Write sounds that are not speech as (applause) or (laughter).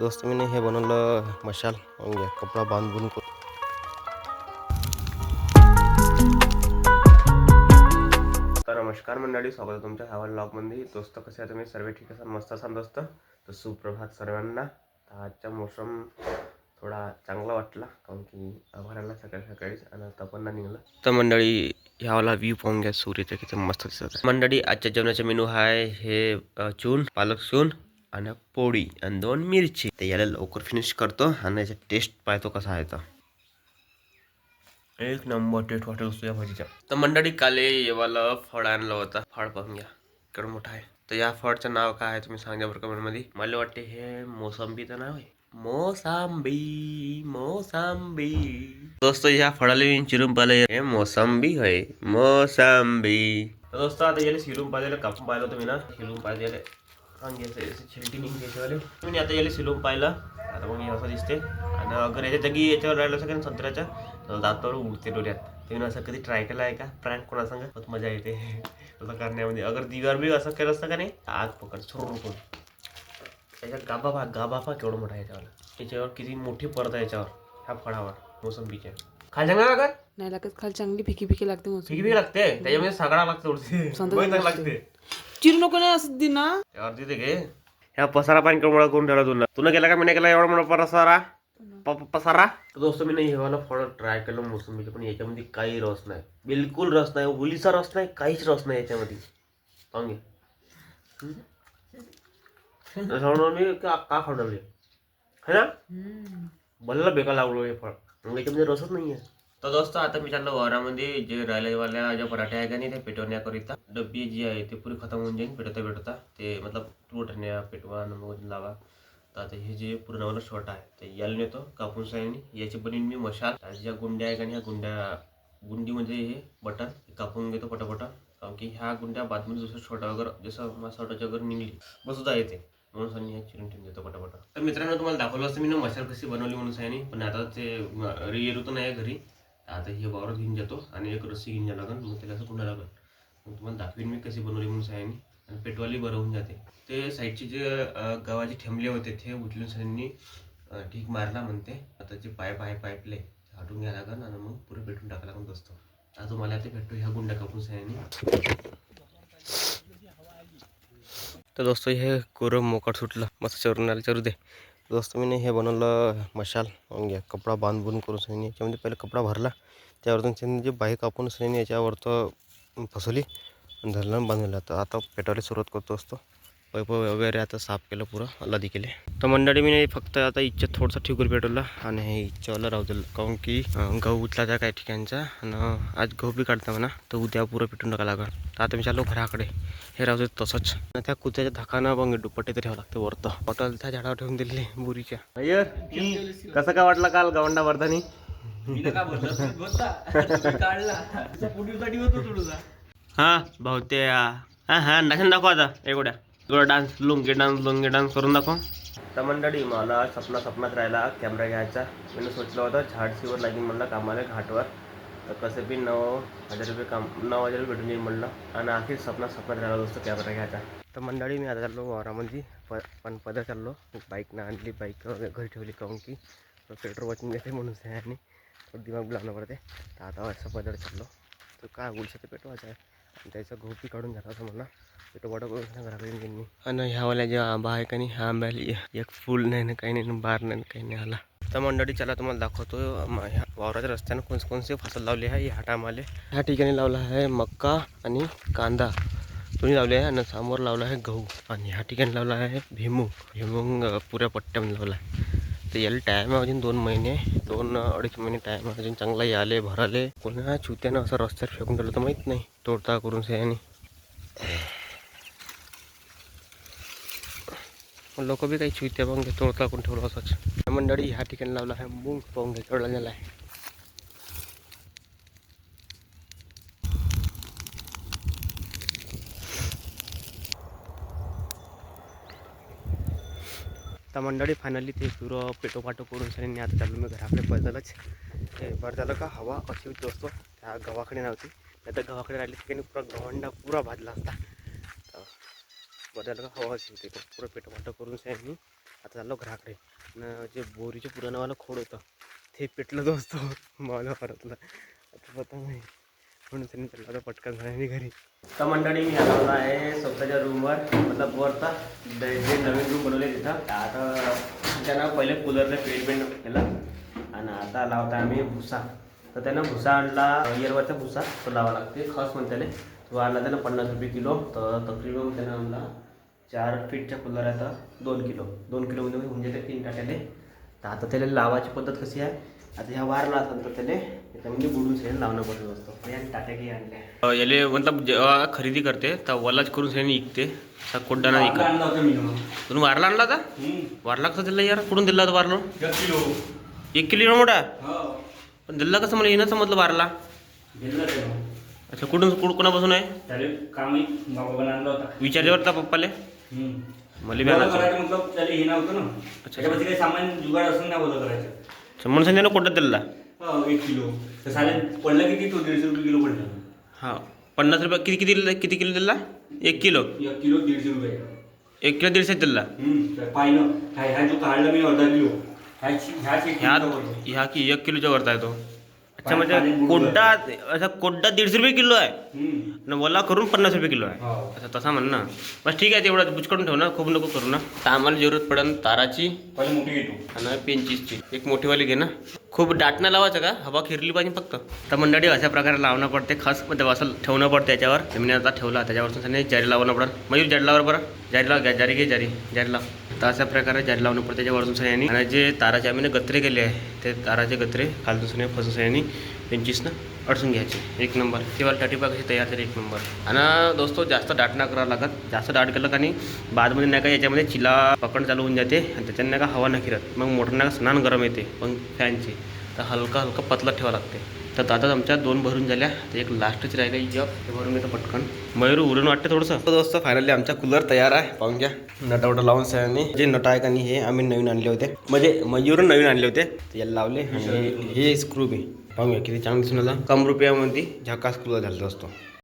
दोस्त मी हे बनवलं मशाल कपडा बांधून तर नमस्कार मंडळी स्वागत आहे तुमच्या ह्या ब्लॉगमध्ये दोस्त कसे आहे तुम्ही? सर्व ठीक असाल मस्त असाल दोस्त? तर सुप्रभात सर्वांना. आजचा मोसम थोडा चांगला वाटला कारण की आभाराला सकाळी सकाळीच आणि आता पण नाही निघालं. तर मंडळी ह्यावाला व्ह्यू पाहून घ्या. सूर्याचा किती मस्त दिसत मंडळी आजच्या जेवणाचा मेनू आहे हे चून पालक चून आणि पोळी आणि दोन मिरची. तर याला लवकर फिनिश करतो आणि याचा टेस्ट पाहतो कसा आहे तर एक नंबर टेस्ट वाटेल असतो या भाजीचा. तर मंडळी काले येवाला फळ आणलं होतं. फळ पाहून घ्या. इकडं मोठं आहे. तर या फळचं नाव काय आहे तुम्ही सांगा बरं कमेंटमध्ये. मला वाटते हे मोसंबीचं नाव आहे. मोसंबी मोसंबी. दोस्त या फळाला चिरून पाहिलं. हे मोसंबी होय. मोसंबी. दोस्त आता याला शिरून पाहिलं कापून पाहिलं होतं मी ना. शिरून पाहिलं मी आता याला शिलून पाहिलं. आता मग हे असं दिसते आणि अगर याच्या जागी याच्यावर राहिलं असं का संत्र्याच्या तर दातावर उडते डोळ्यात. तुम्ही असं कधी ट्राय केलं आहे का? प्रँक कोणा सांगा? बहुत मजा येते. (laughs) तसं करण्यामध्ये. अगर दिवार बी असं केलं असतं का नाही आग पकड सुरू करून. त्याच्या गाभा भाग गाभा भाग केवढं मोठा आहे याच्यावर. याच्यावर किती मोठी परत आहे याच्यावर ह्या फळावर मोसंबीच्या. खाल सांगा का? नाही लागत खाली चांगली फिकी फिकी लागते मग फिकी लागते. त्याच्यामध्ये सगळा लागते. लागते. चिरू नको नाही असं दे ना त्यावर तिथे घे. ह्या पसारा पाणी करून करून ठेवला तुला. तुला केला का? मी केला. एवढा मोठा पसारा. प- पसारा? तर दोस्त मी नाही हेवाला फळ ट्राय केलं मोसंबीचं पण याच्यामध्ये काही रस नाही. बिलकुल रस नाही. उलीचा रस नाही काहीच रस नाही याच्यामध्ये. म्हणून मी का का खावडले है ना? भल्ला बेकार लागलो हे फळ. मग याच्यामध्ये रसच नाही आहे तर दोस्त आता मी चाललो वावरामध्ये जे राहिलेवाल्या ज्या पराठे आहे का नाही ते पेटवण्याकरिता डब्बी जी आहे ते पुरी खतम होऊन जाईल पेटवता पेटवता. ते मतलब तुरटण्या पेटवा नमक लावा. तर आता हे जे पूर्णवाला शॉर्ट आहे ते याला नेतो कापून साईनी याची बनवीन मी मशाल. ज्या गुंड्या आहे का नाही ह्या गुंड्या गुंडी म्हणजे हे बटन कापून घेतो पटापटा. कारण की ह्या गुंड्या बातमी जसं शॉट वगैरे जसं मासावटाच्या वगैरे निघली बसुद्धा येते. म्हणून सांनी हे चिरून ठेवून देतो पटापटा. तर मित्रांनो तुम्हाला दाखवलं असतं मी ना मशाल कशी बनवली म्हणून सांगणी पण आता ते रिअर तर नाही घरी. आता हे वावरात घेऊन जातो आणि एक रस्सी घेऊन जावं लागेल मग त्याला असं कुंडा लागेल मग तुम्हाला दाखवीन मी कशी बनवली म्हणून सांगितली आणि पेटवाली बरं होऊन जाते. ते साईडचे जे गव्हाचे ठेमले होते ते उचलून सनी ठीक मारला म्हणते. आता जे पाईप आहे पाईपले ते हटून घ्यायला लागेल आणि मग पुरे पेटून टाकायला लागून असतो आता तुम्हाला ते भेटतो ह्या गुंडा कापून सनी तर दोस्त हे कोरं मोकाट सुटलं. मस्त चरून आलं चरू दे. दोस्त मी हे बनवलं मशाल घ्या कपडा बांधून करून सनी याच्यामध्ये पहिले कपडा भरला त्यावरतून त्यांनी जे बाई कापून सनी याच्यावरतं फसवली आणि धरलं बांधलं तर आता पेटवायला सुरुवात करतो असतो पैप वगैरे आता साफ केलं पुरं लादी केले तर मंडळी मी फक्त आता इच्छा थोडंसं ठिकूर पेटवलं आणि हे इच्छावाला राहू दिलं. काहून की गहू उचला त्या काही ठिकाणचा आणि आज गहू बी काढता म्हणा तर उद्या पुरं पेटून टाका लागल. तर आता मी चाललो घराकडे. हे राहू देत तसंच. आणि त्या कुत्याच्या धाकानं मग दुपट्टे तरी ठेवावं लागतं वरतं. बॉटल त्या झाडावर ठेवून दिली बुरीच्या. अय्यर कसं काय वाटलं काल गवंडा वर्धानी? हा भाऊ ते हा हा दाखव आता एवढ्या थोडा dance lungi dance lungi dance करून दाखव. तर मंडळी मला सपना सपनात राहिला कॅमेरा घ्यायचा. मी सोचलं होतं झाडशीवर लागेल म्हणलं कामाला घाटवर. तर कसं बी नऊ हजार रुपये काम नऊ हजार रुपये भेटून येईल म्हणलं. आणि आखिर सपना सपनात राहिला दोस्त कॅमेरा घ्यायचा. तर मंडळी मी आता चाललो वावरामध्ये. प पण पदर चाललो. बाईकनं आणली बाईक घरी ठेवली काहून की? पेट्रोल वाचून घेते म्हणून आणि दिमाग लावणं पडते तर आता असं पदर चाललो. तर काय बोलू पेटवायचं आहे आणि त्याचं गहू पी काढून झाला होता मला तिथं वडा करून घराकडे त्यांनी. आणि ह्यावाल्या जे आंबा आहे का नाही ह्या आंब्याला एक फूल नाही ना काही नाही ना बार नाही काही नाही आला. तर मंडळी चला तुम्हाला दाखवतो ह्या वावराच्या रस्त्यानं कोणसे कोणसे फसल लावले आहे ह्या टायमाले ह्या ठिकाणी लावला आहे मक्का आणि कांदा. तुम्ही लावले आहे आणि समोर लावला आहे गहू. आणि ह्या ठिकाणी लावला आहे भिमू. भिमुंग पुऱ्या पट्ट्यामध्ये लावला आहे. तर याला टाईम आहे अजून दोन महिने. दोन अडीच महिने टाईम आहे. अजून चांगला याले भराले. कोणा चुत्यानं असं रस्त्यावर फेकून ठेवलं तर माहीत नाही. तोडता करून से लोक बी काही चुत्या पाहून घे तोडता करून ठेवलं असंच. मंडळी ह्या ठिकाणी लावला आहे मूंग पाहून घे केवढा झाला आहे. आता मंडळी फायनली ते पुरं पेटोपाटो करून सनी आता चाललो मी घराकडे बदलच ते बरं झालं का हवा अशी होती असतो त्या गावाकडे नव्हती. नाही तर गावाकडे राहिली त्याने पुरा गवंडा पुरा भाजला असता. तर का हवा अशी होती पुरं पेटोपाटो करून मी आता चाललो घराकडे. न जे बोरीचे पुराणावाला खोड होतं ते पेटलं दोस्त. (laughs) मला परतलं. आता पता नाही म्हणून त्यांनी चालला आता पटकन झाल्याने घरी. तर मंडळी मी आलो आहे स्वतःच्या रूमवर मतलब वरचा. जे जे नवीन रूम बनवले तिथं. आता त्यानं पहिले कूलरने पेंट पेंट केलं. आणि आता लावता आम्ही भुसा. तर त्यानं भुसा आणला. इयरवरचा भुसा. तो लावा लागते खस म्हणते तो आणला त्यानं पन्नास रुपये किलो. तर तकरीबन त्यानं आणला चार फीटच्या कूलर आहे तर दोन किलो. दोन किलोमध्ये म्हणजे होऊन जाते तीन टाट्याने तर आता त्याला लावायची पद्धत कशी आहे? आता ह्या वारला असेल तर त्याला त्याच्यामध्ये बुडून सैन लावणं पडत असतो. टाट्या की आणल्या. याले मतलब जेव्हा खरेदी करते तर वलाच करून सैन विकते. तर कोड्डाना विकत. आणला होता मी ना. तुम्ही वारला आणला हम्म. वारला कसं दिला यार? कुठून दिला होता वारलो? एक किलो. एक किलो एवढा मोठा? हो. पण दिला कसं मला? येणं समजलं वारला. अच्छा कुठून कुठं कोणापासून आहे? आणला होता. विचारल्यावर पप्पाले. मला बी मतलब त्याला हे नव्हतं ना. त्याच्यामध्ये काही सामान जुगाड असून नाही बोलं करायचं. म्हणून सांगितलं कोड्यात दिला हो एक किलो. तर साले पडलं किती तो? दीडशे रुपये किलो पडला. हा पन्नास रुपये किती किती दिला किती किलो दिला? एक किलो. एक किलो दीडशे रुपये. एक किलो दीडशे दिला. हम्म. तर पाहिलं ह्या ह्या जो काढला मी अर्धा किलो. ह्याची ह्याच एक ह्या किलो. ह्या की एक किलोच्या वरता आहे तो. अच्छा म्हणजे. कोड्डा असा कोड्डा दीडशे रुपये किलो आहे. आणि वला करून पन्नास रुपये किलो आहे. हो. अच्छा तसा म्हण ना. बस ठीक आहे तेवढं बुच करून ठेव ना खूप नको करू ना. तर आम्हाला जरूरत पडेल ताराची आणि पेनचीसची एक मोठीवाली घे ना. खूप नाही लावायचं का? हवा फिरली पाहिजे फक्त. तर मंडळी अशा प्रकारे लावणं पडते. खास म्हणजे असं ठेवणं पडते त्याच्यावर मी आता ठेवला त्याच्यावरसून त्याने जारी लावणं पडेल. मयूर जारी लावर बरं. जारी लाव घ्या जारी घे जारी. जारी लाव. तर अशा प्रकारे जारी लावणं पडते. त्याच्यावरसून सह्यानी आणि जे ताराचे आम्ही गत्रे केले आहे ते ताराचे गत्रे खालतून सने फसून सह्यानी पेंचीसनं अडसून घ्यायचे. एक नंबर. तेव्हा टाटी बघ कशी तयार झाली एक नंबर. आणि दोस्तो जास्त दाट ना करावं लागत. जास्त दाट केलं का आणि बादमध्ये नाही का याच्यामध्ये चिला पकड चालू होऊन जाते आणि त्याच्याने नाही का हवा नाही फिरत. मग मोटर नाही का स्नान गरम येते पण फॅनची. तर हलका हलका पतला ठेवा लागते. तर आता आमच्या दोन भरून झाल्या. तर एक लास्टच राहिलं. एक ते भरून घेतो पटकन. मयूर उरून वाटते थोडंसं? दोस्त फायनली आमचा कूलर तयार आहे. पाहून घ्या. नटावटा लावून सगळ्यांनी. जे नट आहे का नाही हे आम्ही नवीन आणले होते. म्हणजे मयूर नवीन आणले होते. याला लावले. आणि हे स्क्रू बी. पाहून घ्या किती चांगली दिसून आला. कम रुपयामध्ये झकास कूलर झाला असतो